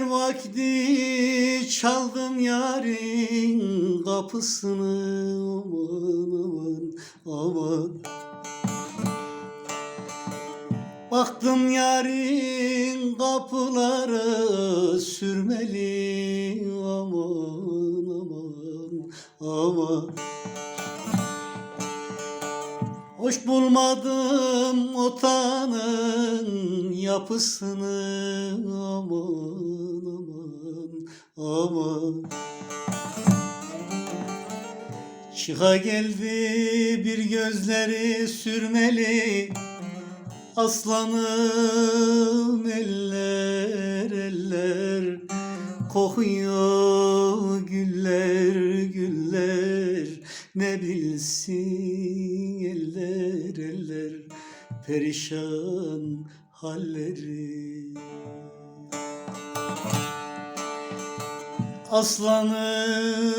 geldi çaldım yarın kapısını. Aman aman aman. Baktım yarın kapıları sürmeli. Aman aman aman Hoş bulmadım otanın yapısını. Aman aman aman. Çıka geldi bir gözleri sürmeli. Aslanım eller eller. Kokuyor güller güller Ne bilsin eller eller Perişan halleri. Aslanım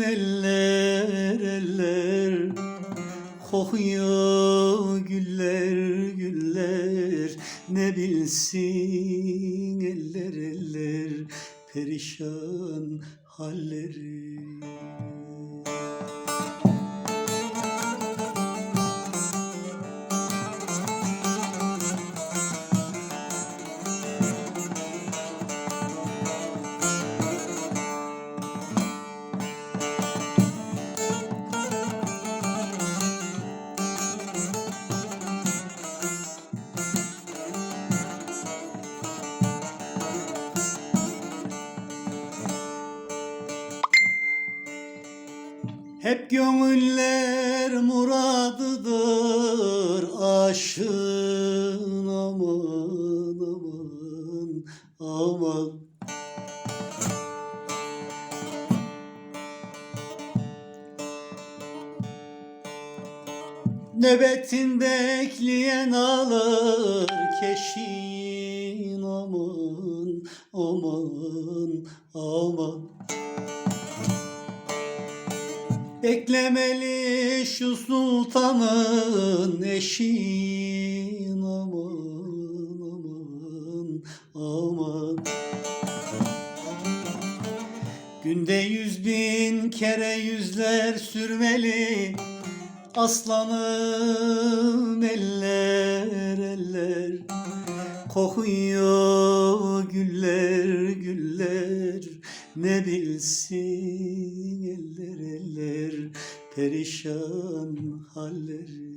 eller eller Kokuyor güller güller. Ne bilsin eller eller Perişan halleri Hep gönüller muradıdır aşığın aman aman aman. Nöbetin bekleyen alır keşin aman aman aman Beklemeli şu sultanın eşin aman aman aman. Günde yüz bin kere yüzler sürmeli Aslanım eller eller. Kokuyor güller güller Ne bilsin eller eller Perişan halleri.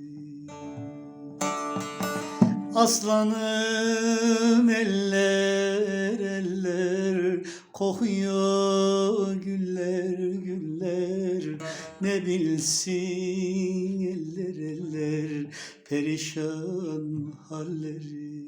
Aslanım eller eller Kokuyor güller güller. Ne bilsin eller eller Perişan halleri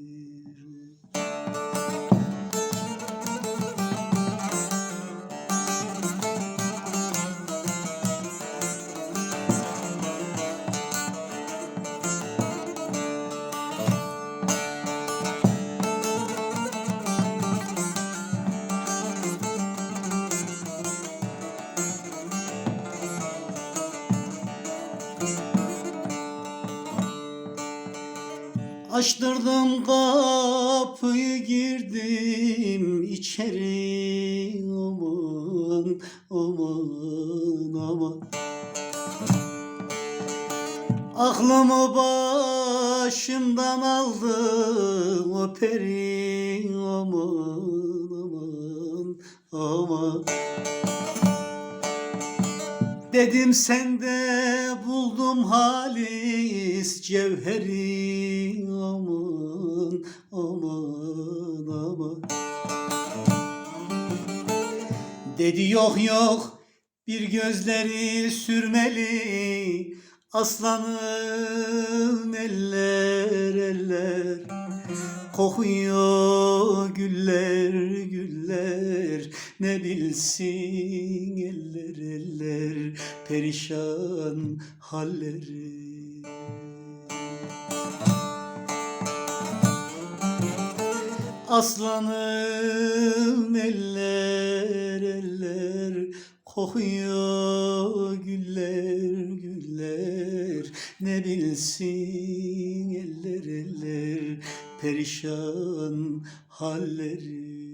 Açtırdım kapıyı girdim içeri. Aman aman aman. Aklımı başımdan aldı o peri. Aman aman aman Dedim sende buldum halis cevheri. Aman aman aman. Dedi yok yok. Bir gözleri sürmeli. Aslanım eller eller Kokuyor güller güller. Ne bilsin eller eller. Perişan halleri. Aslanım eller eller. Kokuyor güller Ne bilsin eller eller Perişan halleri